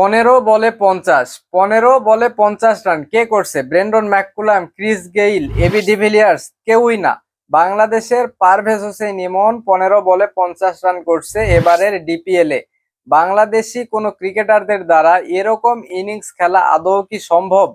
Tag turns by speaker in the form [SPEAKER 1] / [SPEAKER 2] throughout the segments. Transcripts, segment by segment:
[SPEAKER 1] পনেরো বলে পঞ্চাশ, পনেরো বলে পঞ্চাশ রান। কে করছে? Brendon McCullum, Chris Gayle AB de Villiers, কেউই না। বাংলাদেশের পারভেজ হোসেন ইমন পনেরো বলে পঞ্চাশ রান করছে এবারের ডিপিএল। এ বাংলাদেশি কোনো ক্রিকেটারদের দ্বারা এরকম ইনিংস খেলা আদৌ কি সম্ভব?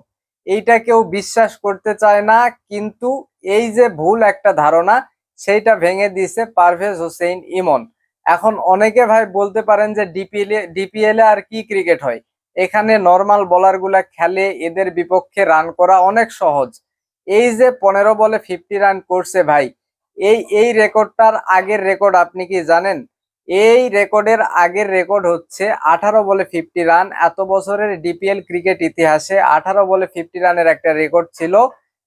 [SPEAKER 1] এইটা কেউ বিশ্বাস করতে চায় না, কিন্তু এই যে ভুল একটা ধারণা, সেইটা ভেঙে দিয়েছে পারভেজ হোসেন ইমন। এখন অনেকে ভাই বলতে পারেন যে ডিপিএল ডিপিএল আর কি ক্রিকেট হয়? এখানে নর্মাল বোলারগুলা খেলে এদের বিপক্ষে রান করা অনেক সহজ। এই যে পনেরো বলে ফিফটি রান করছে ভাই, এই এই রেকর্ডটার আগের রেকর্ড আপনি কি জানেন? এই রেকর্ডের আগের রেকর্ড হচ্ছে আঠারো বলে ফিফটি রান এত বছরের ডিপিএল ক্রিকেট ইতিহাসে আঠারো বলে ফিফটি রানের একটা রেকর্ড ছিল।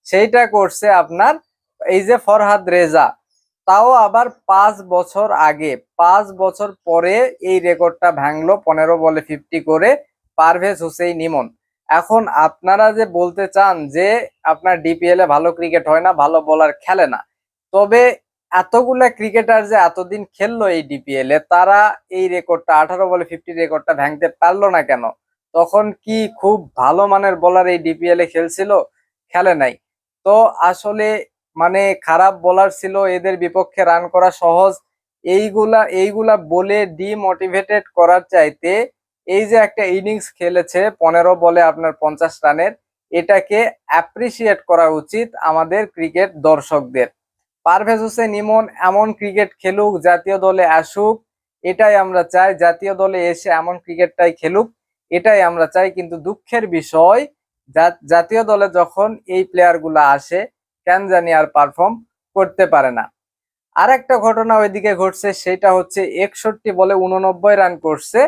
[SPEAKER 1] সেইটা করছে আপনার এই যে ফরহাদ রেজা। তাও আবার পাঁচ বছর আগে, পাঁচ বছর পরে এই রেকর্ডটা ভাঙলো, পনেরো বলে ফিফটি করে পারভেজ হুসেইন ইমন। এখন আপনারা যে বলতে চান যে আপনার ডিপিএল এ ভালো ক্রিকেট হয় না, ভালো বোলার খেলে না, তবে এতগুলা ক্রিকেটার যে এতদিন খেললো এই ডিপিএল এ, তারা এই রেকর্ডটা, আঠারো বলে ফিফটি রেকর্ডটা ভাঙতে পারল না কেন? তখন কি খুব ভালো মানের বলার এই ডিপিএল এ খেলছিল? খেলে নাই। তো আসলে মানে খারাপ বলার ছিল, এদের বিপক্ষে রান করা সহজ। এইগুলা এইগুলা বলে ডিমোটিভেটেড করার চাইতে এই যে একটা ইনিংস খেলেছে, পনেরো বলে আপনার পঞ্চাশ রানের, এটাকে অ্যাপ্রিসিয়েট করা উচিত আমাদের ক্রিকেট দর্শকদের। পারভেজ হোসেন ইমন এমন ক্রিকেট খেলুক, জাতীয় দলে আসুক, এটাই আমরা চাই। জাতীয় দলে এসে এমন ক্রিকেটটাই খেলুক, এটাই আমরা চাই। কিন্তু দুঃখের বিষয় জাতীয় দলে যখন এই প্লেয়ারগুলা আসে কেন জানি আর পারফর্ম করতে পারে না। আর একটা ঘটনা ওইদিকে ঘটছে, সেটা হচ্ছে একষট্টি বলে উননব্বই রান করছে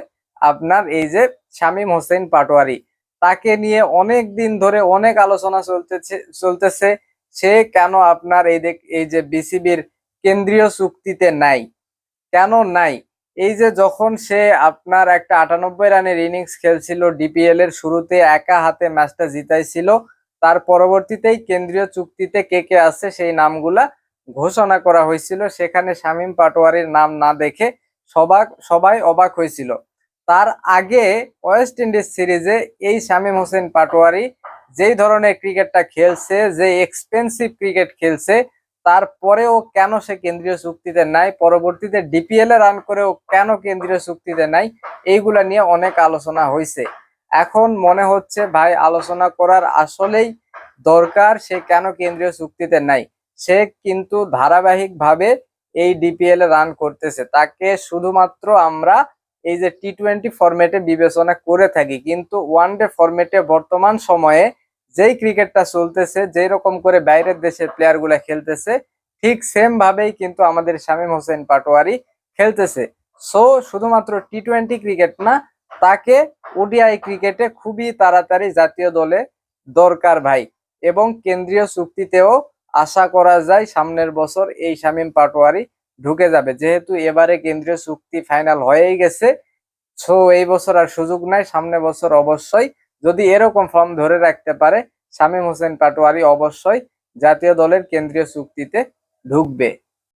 [SPEAKER 1] আপনার এই যে শামীম হোসেন পাটোয়ারি। তাকে নিয়ে অনেক দিন ধরে অনেক আলোচনা চলতেছে চলতেছে, সে কেন আপনার এই দেখ, এই যে বিসিবির কেন্দ্রীয় চুক্তিতে নাই? কেন নাই? এই যে যখন সে আপনার একটা আটানব্বই রানের ইনিংস খেলছিল ডিপিএল এর শুরুতে একা হাতে ম্যাচটা জিতাইছিল তার পরবর্তীতেই কেন্দ্রীয় চুক্তিতে কে কে আছে সেই নামগুলা ঘোষণা করা হয়েছিল। সেখানে শামীম পাটোয়ারির নাম না দেখে সবাক, সবাই অবাক হয়েছিল। তার আগে ওয়েস্ট ইন্ডিজ সিরিজে এই শামীম হোসেন পাটোয়ারি যেই ধরনের ক্রিকেটটা খেলছে, যে এক্সপেন্সিভ ক্রিকেট খেলছে, তারপরেও কেন সে কেন্দ্রীয় চুক্তিতে নাই, পরবর্তীতে ডিপিএল এ রান করেও কেন কেন্দ্রীয় চুক্তিতে নাই, এইগুলা নিয়ে অনেক আলোচনা হয়েছে। এখন মনে হচ্ছে ভাই আলোচনা করার আসলেই দরকার, সে কেন কেন্দ্রীয় চুক্তিতে নাই? সে কিন্তু ধারাবাহিকভাবে এই ডিপিএল এ রান করতেছে। তাকে শুধুমাত্র আমরা এই যে টি টোয়েন্টি ফরম্যাটে বিবেচনা করে থাকি, কিন্তু ওয়ান ডে ফরম্যাটে বর্তমান সময়ে যেই ক্রিকেটটা চলতেছে, যেই রকম করে বাইরের দেশের প্লেয়ারগুলা খেলতেছে, ঠিক সেম ভাবেই কিন্তু আমাদের শামীম হোসেন পাটোয়ারি খেলতেছে। সো শুধুমাত্র টি টোয়েন্টি ক্রিকেট না তাকে ওডিআই ক্রিকেটে খুবই তাড়াতাড়ি জাতীয় দলে দরকার ভাই। এবং কেন্দ্রীয় চুক্তিতেও আশা করা যায় সামনের বছর এই শামীম পাটোয়ারি ঢুকে যাবে। যেহেতু এবারে কেন্দ্রীয় চুক্তি ফাইনাল হয়েই গেছে, সো এই বছর আর সুযোগ নাই। সামনে বছর অবশ্যই যদি এরকম ফর্ম ধরে রাখতে পারে, শামীম হোসেন পাটোয়ারি অবশ্যই জাতীয় দলের কেন্দ্রীয় চুক্তিতে ঢুকবে।